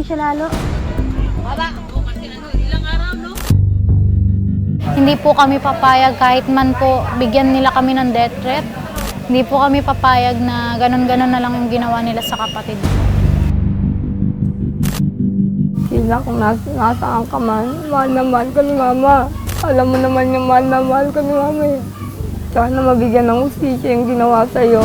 Umami siya lalo. Hindi po kami papayag kahit man po bigyan nila kami ng death threat. Hindi po kami papayag na ganun-ganun na lang yung ginawa nila sa kapatid. Sila kung nas nasaan ka man, mahal na mahal ka ni mama. Alam mo naman yung mahal na mahal ka ni mama eh. Sana mabigyan ng ustisya yung ginawa sa'yo.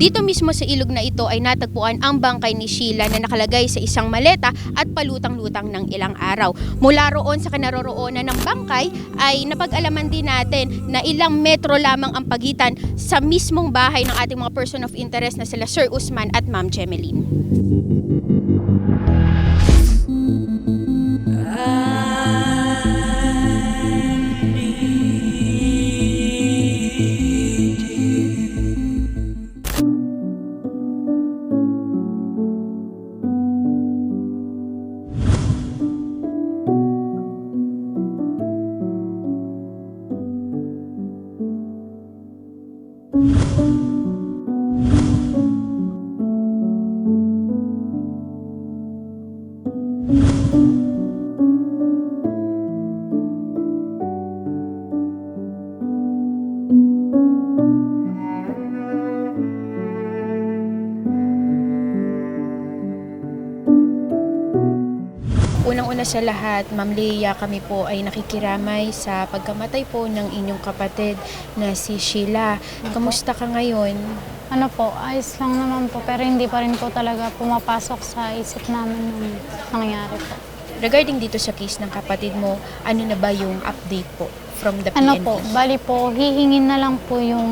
Dito mismo sa ilog na ito ay natagpuan ang bangkay ni Sheila na nakalagay sa isang maleta at palutang-lutang ng ilang araw. Mula roon sa kinaroroonan ng bangkay ay napag-alaman din natin na ilang metro lamang ang pagitan sa mismong bahay ng ating mga person of interest na sila Sir Usman at Ma'am Jemeline. Sa lahat, Ma'am Leia, kami po ay nakikiramay sa pagkamatay po ng inyong kapatid na si Sheila. Kamusta ka ngayon? Ano po, ayos lang naman po pero hindi pa rin po talaga pumapasok sa isip namin yung nangyari po. Regarding dito sa case ng kapatid mo, ano na ba yung update po from the PNP? Ano po, bali po, hihingin na lang po yung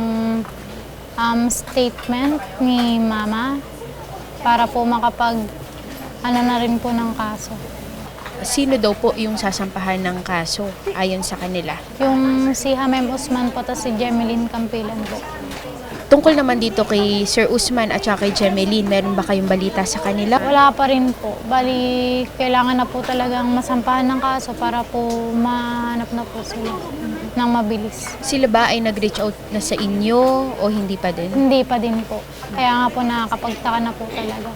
um, statement ni mama para po makapag ano na rin po ng kaso. Sino daw po yung sasampahan ng kaso ayon sa kanila? Yung si Hamem Usman po tas si Jemeline Campilan po. Tungkol naman dito kay Sir Usman at saka kay Jemeline, meron ba kayong balita sa kanila? Wala pa rin po. Bali, kailangan na po talagang masampahan ng kaso para po mahanap na po sila ng mabilis. Sila ba ay nag-reach out na sa inyo o hindi pa din? Hindi pa din po. Kaya nga po nakakapagtaka na po talaga.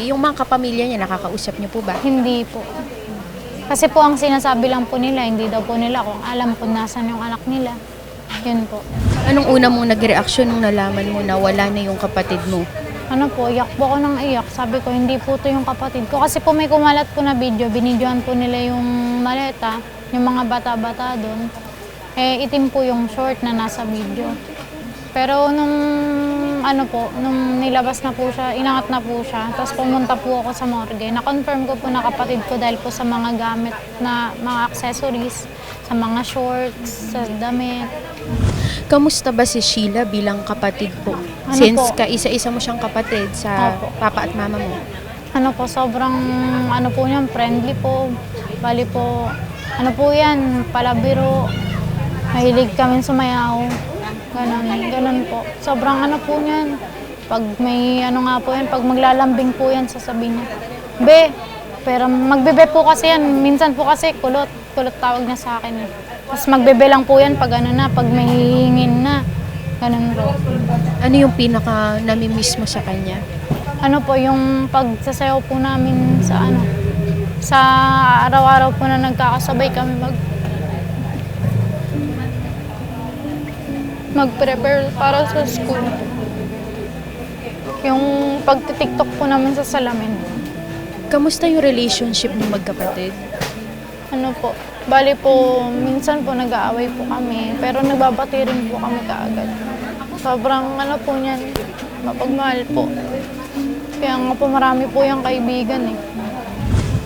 Yung mga kapamilya niya, nakakausap niyo po ba? Hindi po. Kasi po ang sinasabi lang po nila, hindi daw po nila kung alam kung nasan yung anak nila. Yun po. Anong una mong nagreaksyon nung nalaman mo na wala na yung kapatid mo? Ano po, iyak po ako ng iyak. Sabi ko, hindi po to yung kapatid ko. Kasi po may kumalat po na video, binidyohan po nila yung maleta, yung mga bata-bata doon. Eh, itim po yung short na nasa video. Pero nung ano po, nung nilabas na po siya, inangat na po siya, tapos pumunta po ako sa morgue. Na-confirm ko po na kapatid ko dahil po sa mga gamit na mga accessories, sa mga shorts, sa damit. Kamusta ba si Sheila bilang kapatid po? Ano Since po? kaisa-isa mo siyang kapatid sa Opo. papa at mama mo. Ano po, sobrang ano po yan, friendly po. Bali po, ano po yan, palabiro. Mahilig kami sumayaw. Ganon, ganon po. Sobrang ano po yan. Pag may ano nga po yan, pag maglalambing po yan, sasabihin niya, Be, pero magbebe po kasi yan. Minsan po kasi kulot. Kulot tawag niya sa akin eh. Tapos magbebe lang po yan pag ano na, pag may hihingin na. Ganon po. Ano yung pinaka namimiss mo sa kanya? ano po yung pagsasayaw po namin sa ano sa araw-araw po na nagkakasabay kami mag mag-prepare para sa school. Yung pagtitiktok po namin sa salamin. Kamusta yung relationship ng magkapatid? Ano po, bali po, minsan po nag-aaway po kami, pero nagbabati rin po kami kaagad. Sobrang ano po niyan, mapagmahal po. Kaya nga po marami po yung kaibigan eh.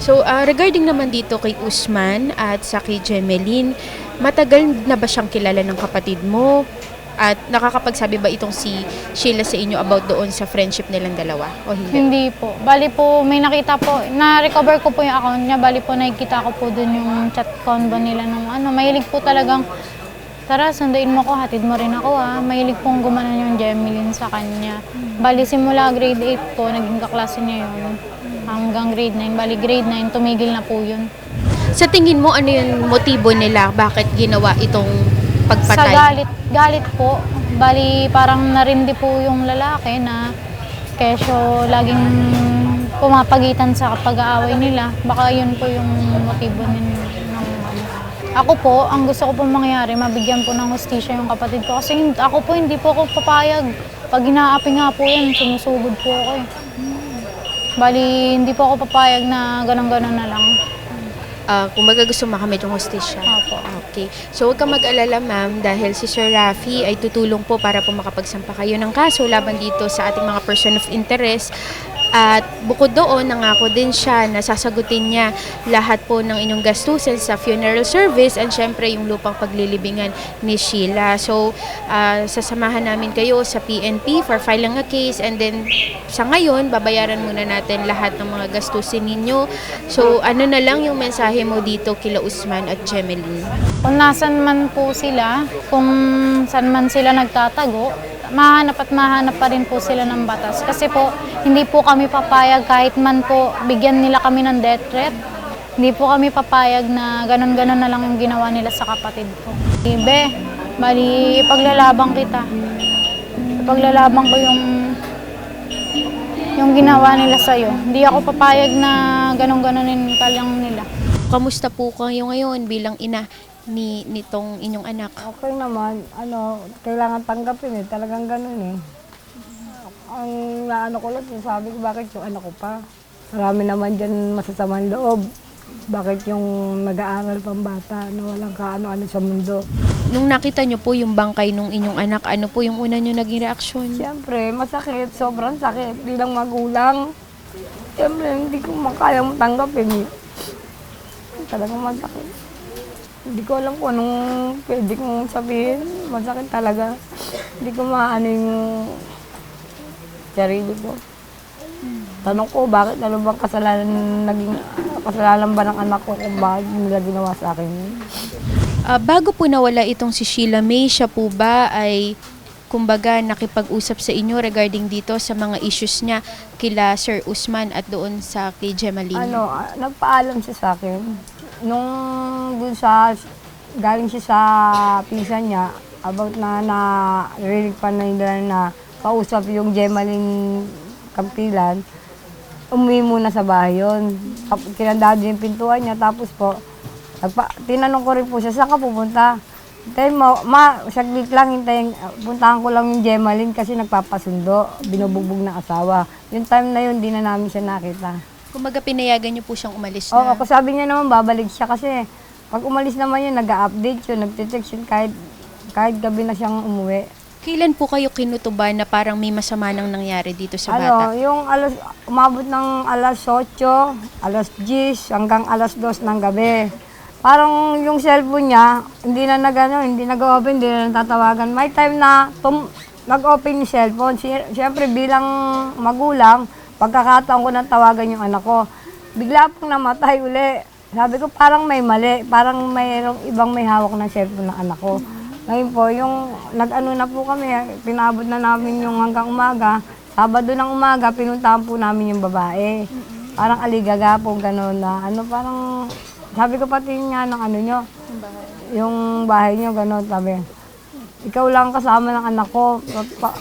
So, ah, regarding naman dito kay Usman at sa kay Jemeline, matagal na ba siyang kilala ng kapatid mo? At nakakapagsabi ba itong si Sheila sa inyo about doon sa friendship nilang dalawa? O hindi? Hindi po. Bali po, may nakita po, na-recover ko po yung account niya. Bali po, nakikita ko po dun yung chat convo nila nung ano. Mahilig po talagang, tara, sunduin mo ko, hatid mo rin ako ha. Mahilig pong gumanon yung Jemeline sa kanya. Bali, simula grade 8 po, naging kaklase niya yun. Hanggang grade 9. Bali, grade 9, tumigil na po yun. Sa tingin mo, ano yung motibo nila? Bakit ginawa itong Sa pagpatay? galit, galit po. Bali, parang narindi po yung lalaki na kesyo laging pumapagitan sa pag-aaway nila. Baka yun po yung motibo nin, ng ano. Ako po, ang gusto ko po mangyari, mabigyan po ng hustisya yung kapatid ko. Kasi ako po, hindi po ako papayag. Pag inaapi nga po yan, sumusugod po ako eh. Bali, hindi po ako papayag na ganun-ganun na lang. Ah, kung baga gusto makamit yung hostisya. Opo. Okay. So huwag ka mag-alala ma'am dahil si Sir Rafi ay tutulong po para po makapagsampa kayo ng kaso laban dito sa ating mga person of interest. At bukod doon, nangako din siya na sasagutin niya lahat po ng inyong gastusin sa funeral service and syempre yung lupang paglilibingan ni Sheila. So, ah, sasamahan namin kayo sa PNP for filing a case and then sa ngayon, babayaran muna natin lahat ng mga gastusin ninyo. So, ano na lang yung mensahe mo dito kila Usman at Jemeline? Kung nasan man po sila, kung saan man sila nagtatago, mahanap at mahanap pa rin po sila ng batas. Kasi po, hindi po kami papayag kahit man po bigyan nila kami ng death threat. Hindi po kami papayag na ganun-ganun na lang yung ginawa nila sa kapatid ko. Ibe, bali, ipaglalabang kita. Ipaglalabang ko yung yung ginawa nila sa'yo. Hindi ako papayag na ganun-ganunin ka lang nila. Kamusta po kayo ngayon bilang ina ni nitong inyong anak? Okay naman, ano, kailangan tanggapin eh, talagang ganun eh. Ang naano ko lang, sabi ko, bakit yung anak ko pa? Marami naman dyan masasamang loob. Bakit yung nag-aaral pang bata na walang kaano-ano sa mundo? Nung nakita niyo po yung bangkay nung inyong anak, ano po yung una niyo naging reaksyon? Siyempre, masakit, sobrang sakit bilang magulang. Siyempre, hindi ko makaya tanggapin eh. Talagang masakit. Hindi ko alam kung anong pwede kong sabihin. Masakit talaga. Hindi ko maano yung sarili ko. Tanong ko, bakit ano bang kasalanan naging kasalanan ba ng anak ko kung bakit nila ginawa sa akin? Ah, bago po nawala itong si Sheila May, siya po ba ay kumbaga nakipag-usap sa inyo regarding dito sa mga issues niya kila Sir Usman at doon sa kay Gemaline? Ano, ah, nagpaalam siya sa akin. Nung dun sa, galing siya sa pisa niya, about na na rinig pa na nila na kausap yung Gemaline Kampilan, umuwi muna sa bahay yun. Kinandado yung pintuan niya, tapos po, nagpa, tinanong ko rin po siya, saan ka pupunta? Hintayin mo, ma, saglit lang, hintayin, puntahan ko lang yung Gemaline kasi nagpapasundo, binubugbog ng asawa. Yung time na yun, di na namin siya nakita. Kumbaga pinayagan niyo po siyang umalis Oo, na. ako sabi niya naman babalik siya kasi pag umalis naman yun, nag-update yun, nagte-text yun kahit, kahit gabi na siyang umuwi. Kailan po kayo kinutuban na parang may masama nang nangyari dito sa bata? Ano, yung alas, umabot ng alas 8, alas 10, hanggang alas 2 ng gabi. Parang yung cellphone niya, hindi na nag, ano, hindi nag-open, hindi na tatawagan. May time na tum- nag-open yung cellphone. Si- Siyempre bilang magulang, pagkakataon ko nang tawagan yung anak ko. Bigla pong namatay uli. Sabi ko parang may mali, parang mayroong ibang may hawak ng cellphone ng anak ko. Ngayon po, yung nag-ano na po kami, pinabot na namin yung hanggang umaga. Sabado ng umaga, pinuntahan po namin yung babae. Parang aligaga po, gano'n na. Ano, parang, sabi ko pati nga ng ano nyo, yung bahay nyo, gano'n, sabi. Ikaw lang kasama ng anak ko.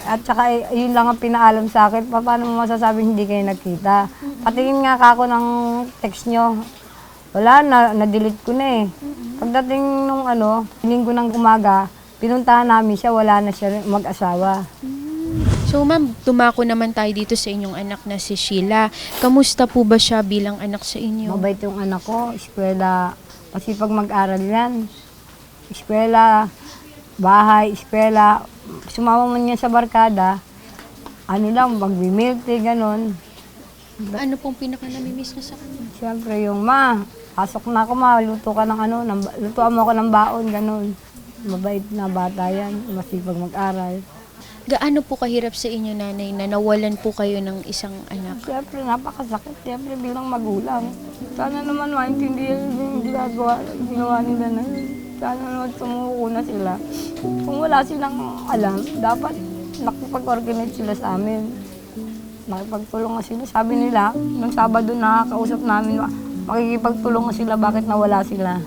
At saka eh, yun lang ang pinaalam sa akin. Pa- Paano mo masasabing hindi kayo nagkita? Patingin nga ka ako ng text nyo. Wala na, na-delete ko na eh. Pagdating nung ano, linggo ng umaga, pinuntahan namin siya, wala na siya mag-asawa. So ma'am, tumako naman tayo dito sa inyong anak na si Sheila. Kamusta po ba siya bilang anak sa inyo? Mabait yung anak ko, eskwela, kasi pag mag-aral yan, eskwela, bahay, eskwela, sumama man niya sa barkada, ano lang, mag-milk tea, ganon. Ano pong pinaka namimiss niya sa kanya? Siyempre yung, ma, pasok na ako ma, luto ka ng ano, ng, lutuan mo ako ng baon, ganon. Mabait na bata yan, masipag mag-aral. Gaano po kahirap sa inyo nanay na nawalan po kayo ng isang anak? Siyempre, napakasakit. Siyempre, bilang magulang. Sana naman maintindihan yung ginagawa, ginawa nila na yun. Sana sumuko na sila. Kung wala silang alam, dapat nakipag-organize sila sa amin. Nakipagtulong sila. Sabi nila, nung Sabado nakakausap namin, makikipagtulungan sila bakit nawala sila.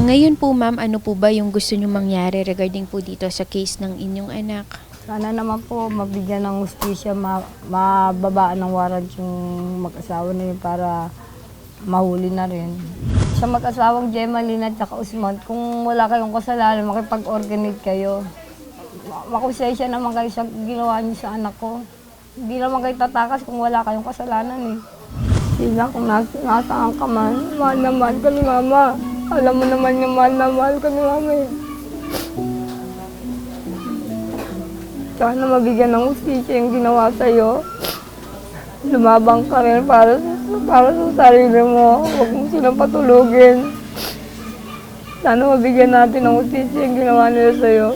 Ngayon po ma'am, ano po ba yung gusto nyo mangyari regarding po dito sa case ng inyong anak? Sana naman po mabigyan ng justisya, ma- mababaan ng warrant yung mag-asawa na yun para mahuli na rin. Sa mag-asawang Gemaline at saka Usman, kung wala kayong kasalanan, makipag-organize kayo. Ma- Makusensya naman kayo sa ginawa niyo sa anak ko. Hindi naman kayo tatakas kung wala kayong kasalanan eh. Sila kung nas nasaan ka man, mahal na mahal ka ni mama. Alam mo naman yung mahal na mahal ka ni mama eh. Sana mabigyan ng ustisya yung ginawa sa'yo. Lumabang ka rin para, para sa sarili mo. Huwag mo silang patulugin. Sana mabigyan natin ng ustisya yung ginawa nila sa'yo.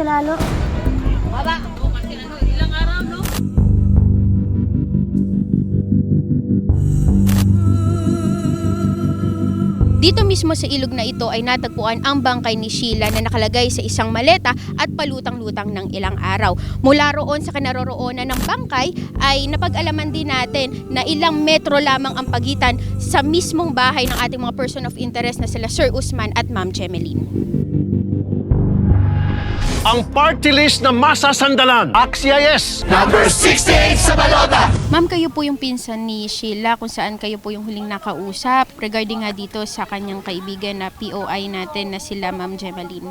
Siya lalo. Dito mismo sa ilog na ito ay natagpuan ang bangkay ni Sheila na nakalagay sa isang maleta at palutang-lutang ng ilang araw. Mula roon sa kinaroroonan ng bangkay ay napag-alaman din natin na ilang metro lamang ang pagitan sa mismong bahay ng ating mga person of interest na sila Sir Usman at Ma'am Jemeline. Ang party list na masasandalan. Axia yes! Ma'am, kayo po yung pinsan ni Sheila kung saan kayo po yung huling nakausap regarding nga dito sa kanyang kaibigan na POI natin na sila Ma'am Jemeline.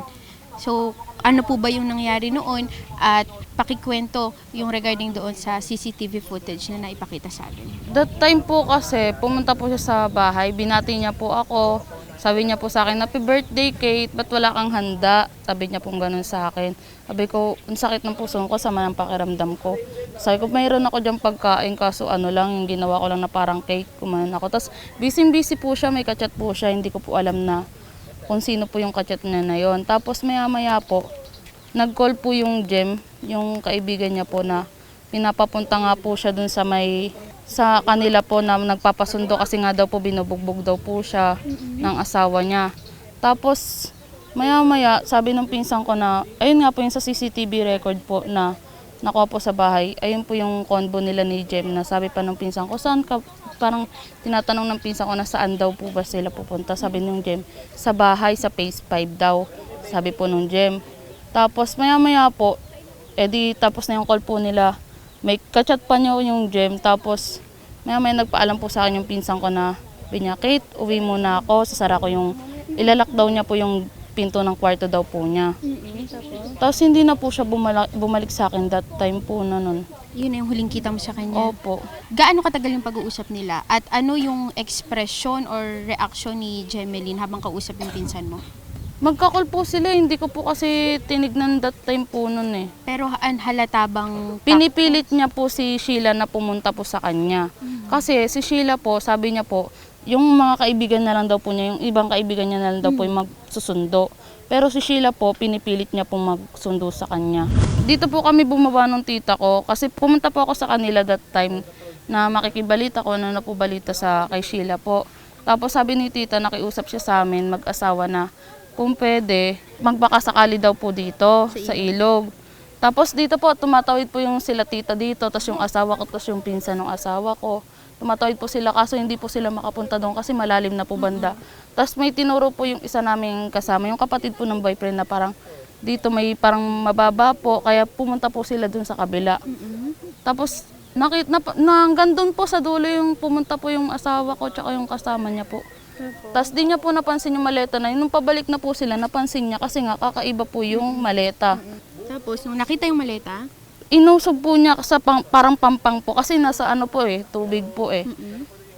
So, ano po ba yung nangyari noon at pakikwento yung regarding doon sa CCTV footage na naipakita sa atin. That time po kasi, pumunta po siya sa bahay, binati niya po ako. Sabi niya po sa akin, happy birthday Kate, ba't wala kang handa? Sabi niya po ganun sa akin. Sabi ko, ang sakit ng puso ko, sama ng pakiramdam ko. Sabi ko, mayroon ako dyan pagkain, kaso ano lang, ginawa ko lang na parang cake, kumain ako. Tapos, busy-busy po siya, may kachat po siya, hindi ko po alam na kung sino po yung kachat niya na yon. Tapos, maya-maya po, nag-call po yung Jem, yung kaibigan niya po na pinapapunta nga po siya dun sa may sa kanila po na nagpapasundo kasi nga daw po binubugbog daw po siya ng asawa niya. Tapos maya maya sabi ng pinsan ko na ayun nga po yung sa CCTV record po na nakuha po sa bahay. Ayun po yung convo nila ni Jem na sabi pa ng pinsan ko saan ka parang tinatanong ng pinsan ko na saan daw po ba sila pupunta. Sabi nung Jem sa bahay sa phase 5 daw. Sabi po nung Jem. Tapos maya maya po edi tapos na yung call po nila may kachat pa niya yung gem. Tapos, maya may nagpaalam po sa akin yung pinsan ko na, sabi niya, Kate, uwi muna ako. Sasara ko yung, ilalak daw niya po yung pinto ng kwarto daw po niya. Tapos hindi na po siya bumalik, bumalik sa akin that time po na nun. Yun na yung huling kita mo sa kanya. Opo. Gaano katagal yung pag-uusap nila? At ano yung expression or reaction ni Jemeline habang kausap yung pinsan mo? Magkakol po sila, hindi ko po kasi tinignan that time po nun eh. Pero an halata bang... Pinipilit niya po si Sheila na pumunta po sa kanya. Kasi si Sheila po, sabi niya po, yung mga kaibigan na lang daw po niya, yung ibang kaibigan niya na lang daw po yung magsusundo. Pero si Sheila po, pinipilit niya pong magsundo sa kanya. Dito po kami bumaba ng tita ko kasi pumunta po ako sa kanila that time na makikibalita ko ano na po balita sa kay Sheila po. Tapos sabi ni tita, nakiusap siya sa amin, mag-asawa na kung pwede, magbaka sakali daw po dito sa ilog. Tapos dito po, tumatawid po yung sila tita dito, tapos yung asawa ko, tapos yung pinsan ng asawa ko. Tumatawid po sila kaso hindi po sila makapunta doon kasi malalim na po banda. Tapos may tinuro po yung isa naming kasama, yung kapatid po ng boyfriend na parang dito may parang mababa po, kaya pumunta po sila doon sa kabila. Tapos nakit na, na hanggang doon po sa dulo yung pumunta po yung asawa ko tsaka yung kasama niya po. Tapos di niya po napansin yung maleta na yun. Nung pabalik na po sila, napansin niya kasi nga kakaiba po yung maleta. Tapos, nung nakita yung maleta, Inusog po niya sa pang, parang pampang po kasi nasa ano po eh, tubig po eh.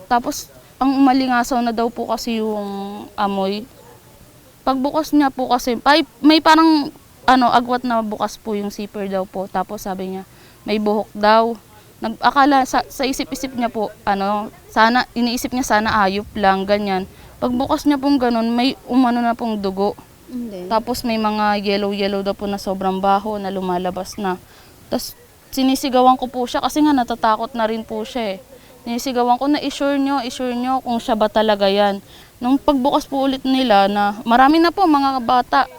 Tapos ang malingasaw na daw po kasi yung amoy. Pagbukas niya po kasi, ay, may parang ano, agwat na bukas po yung zipper daw po. Tapos sabi niya, may buhok daw. Nag, akala sa, sa isip-isip niya po, ano, sana, iniisip niya sana ayop lang, ganyan. Pagbukas niya pong ganun, may umano na pong dugo. hindi. Tapos may mga yellow-yellow daw po na sobrang baho na lumalabas na. Tapos sinisigawan ko po siya kasi nga natatakot na rin po siya eh. Sinisigawan ko na i-sure nyo, i-sure nyo kung siya ba talaga yan. Nung pagbukas po ulit nila na marami na po mga bata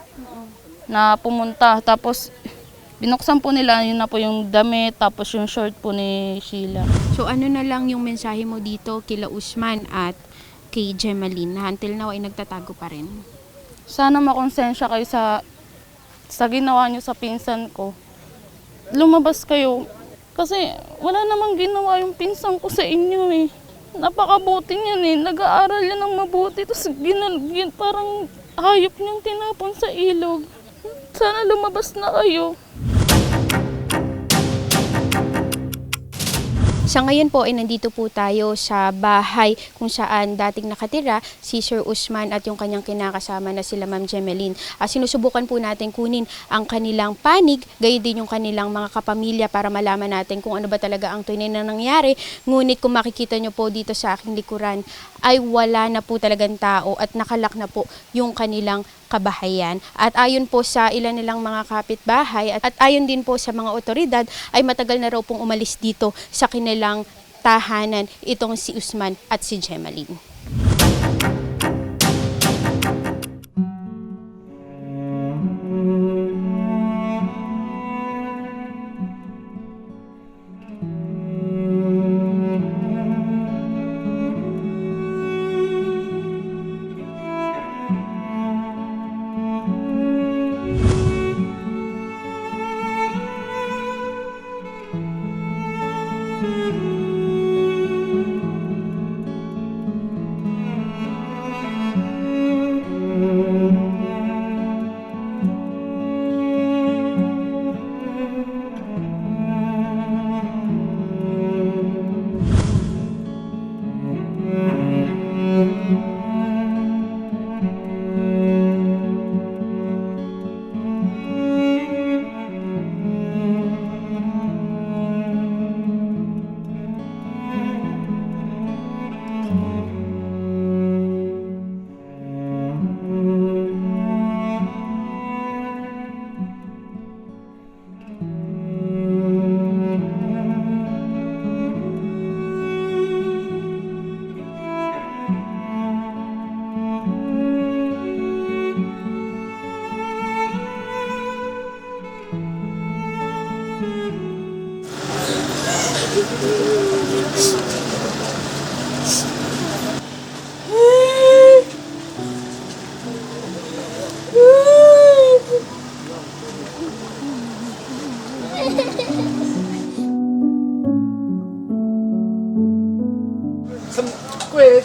na pumunta. Tapos binuksan po nila, yun na po yung damit, tapos yung short po ni Sheila. So ano na lang yung mensahe mo dito kila Usman at kay Gemaline na until now ay nagtatago pa rin? sana makonsensya kayo sa sa ginawa nyo sa pinsan ko. Lumabas kayo. Kasi wala namang ginawa yung pinsan ko sa inyo eh. Napakabuti niyan eh. Nag-aaral yan ng mabuti. Tapos ginal, gin, parang hayop niyang tinapon sa ilog. Sana lumabas na kayo. Sa ngayon po ay nandito po tayo sa bahay kung saan dating nakatira si Sir Usman at yung kanyang kinakasama na sila Ma'am Gemeline. Ah, sinusubukan po natin kunin ang kanilang panig, gayon din yung kanilang mga kapamilya para malaman natin kung ano ba talaga ang tunay na nangyari. Ngunit kung makikita nyo po dito sa aking likuran ay wala na po talagang tao at nakalak na po yung kanilang kabahayan. At ayon po sa ilan nilang mga kapitbahay at, at ayon din po sa mga otoridad ay matagal na raw pong umalis dito sa kanilang tahanan itong si Usman at si Gemaline.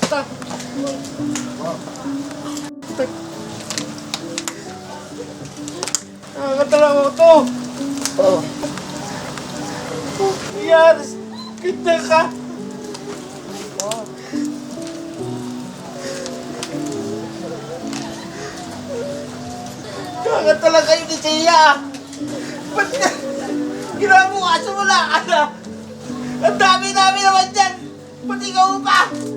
Kwesta. Nakakatalawa ko to. Oh. Yaris, kita ka. Kakatala kayo ni Tia. Ba't na? Ginawa mo kaso wala ka na. Ang dami-dami naman dyan. Pati ikaw pa.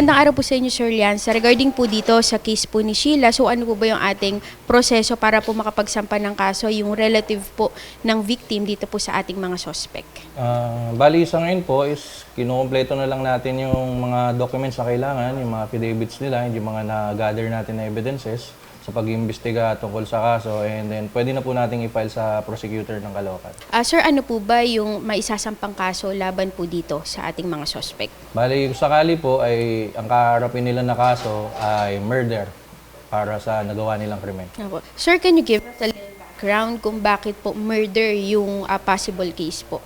Magandang araw po sa inyo, Sir Lianza. Regarding po dito sa case po ni Sheila, so ano po ba yung ating proseso para po makapagsampa ng kaso yung relative po ng victim dito po sa ating mga suspect? Ah, bali sa ngayon po is kinukumpleto na lang natin yung mga documents na kailangan, yung mga affidavits nila, yung mga na-gather natin na evidences sa pag-iimbestiga tungkol sa kaso and then pwede na po nating i-file sa prosecutor ng Caloocan. Ah, sir, ano po ba yung maisasampang kaso laban po dito sa ating mga suspect? Bali, kung sakali po ay ang kaharapin nila na kaso ay murder para sa nagawa nilang krimen. Ano po? Sir, can you give us a little background kung bakit po murder yung ah, possible case po?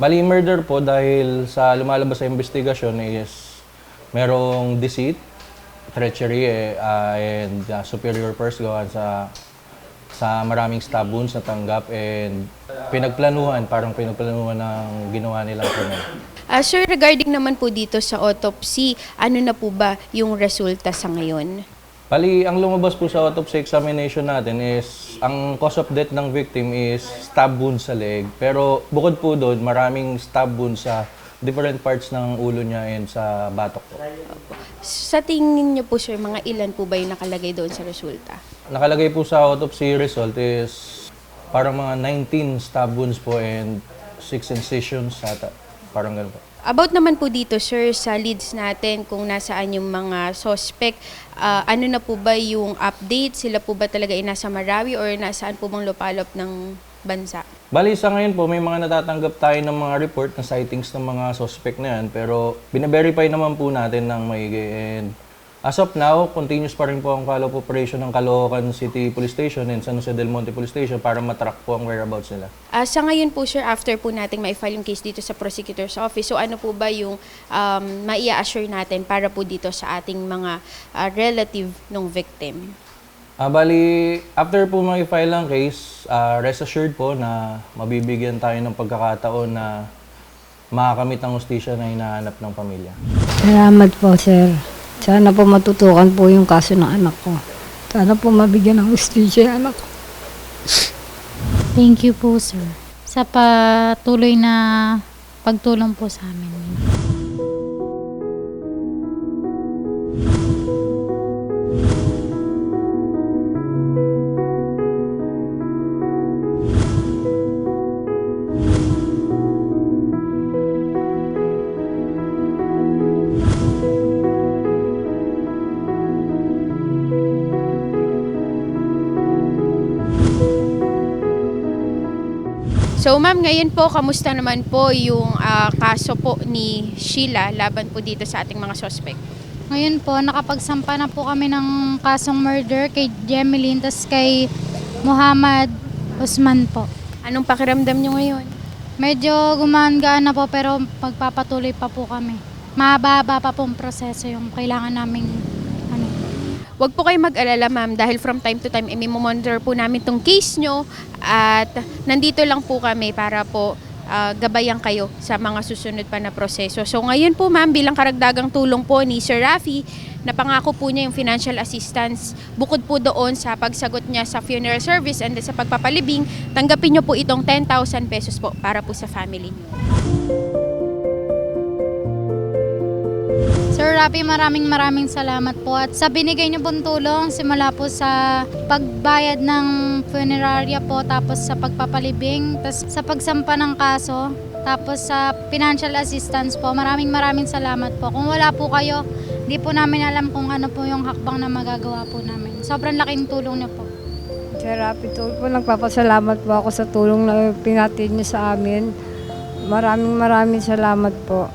Bali, murder po dahil sa lumalabas sa investigasyon is merong deceit, treachery, eh, ah, and ah, superior force gawa sa sa maraming stab wounds na tanggap and pinagplanuhan, parang pinagplanuhan ng ginawa nilang krimen. Ah, sir, regarding naman po dito sa autopsy, ano na po ba yung resulta sa ngayon? Bali, ang lumabas po sa autopsy examination natin is ang cause of death ng victim is stab wound sa leg. Pero bukod po doon, maraming stab wounds sa different parts ng ulo niya and sa batok po. Sa tingin niyo po, sir, mga ilan po ba yung nakalagay doon sa resulta? Nakalagay po sa autopsy result is parang mga 19 stab wounds po and 6 incisions ata. Parang ganun po. About naman po dito, sir, sa leads natin, kung nasaan yung mga suspect, ah, ano na po ba yung update? Sila po ba talaga ay nasa Marawi or nasaan po bang lupalop ng bansa? Bali sa ngayon po, may mga natatanggap tayo ng mga report na sightings ng mga suspect na yan. Pero binaverify naman po natin ng maigi. And as of now, continuous pa rin po ang follow-up operation ng Caloocan City Police Station and San Jose del Monte Police Station para matrack po ang whereabouts nila. Ah, sa ngayon po, sir, after po nating ma-file yung case dito sa prosecutor's office, so ano po ba yung um, maia-assure natin para po dito sa ating mga ah, relative ng victim? Ah, bali, after po mag-file ang case, ah, rest assured po na mabibigyan tayo ng pagkakataon na makakamit ang hustisya na hinahanap ng pamilya. Salamat po, sir. Sana po matutukan po yung kaso ng anak ko. Sana po mabigyan ng justisya yung anak ko. Thank you po, sir. Sa patuloy na pagtulong po sa amin. Ma'am, ngayon po, kamusta naman po yung ah, kaso po ni Sheila laban po dito sa ating mga suspect? Ngayon po, nakapagsampa na po kami ng kasong murder kay Jemeline, tas kay Muhammad Usman po. Anong pakiramdam nyo ngayon? Medyo gumaan-gaan na po pero magpapatuloy pa po kami. Mahaba pa pong proseso yung kailangan naming. Huwag po kayo mag-alala ma'am dahil from time to time, i-monitor po namin tong case nyo at nandito lang po kami para po ah, gabayan kayo sa mga susunod pa na proseso. So ngayon po ma'am, bilang karagdagang tulong po ni Sir Rafi, napangako po niya yung financial assistance bukod po doon sa pagsagot niya sa funeral service and sa pagpapalibing, tanggapin niyo po itong 10,000 pesos po para po sa family niyo. Sir Rafi, maraming maraming salamat po at sa binigay niyo pong tulong simula po sa pagbayad ng funeraria po tapos sa pagpapalibing tapos sa pagsampa ng kaso tapos sa financial assistance po. Maraming maraming salamat po. Kung wala po kayo, hindi po namin alam kung ano po yung hakbang na magagawa po namin. Sobrang laking tulong niyo po. Sir tulong po, nagpapasalamat po ako sa tulong na pinatid niyo sa amin. Maraming maraming salamat po.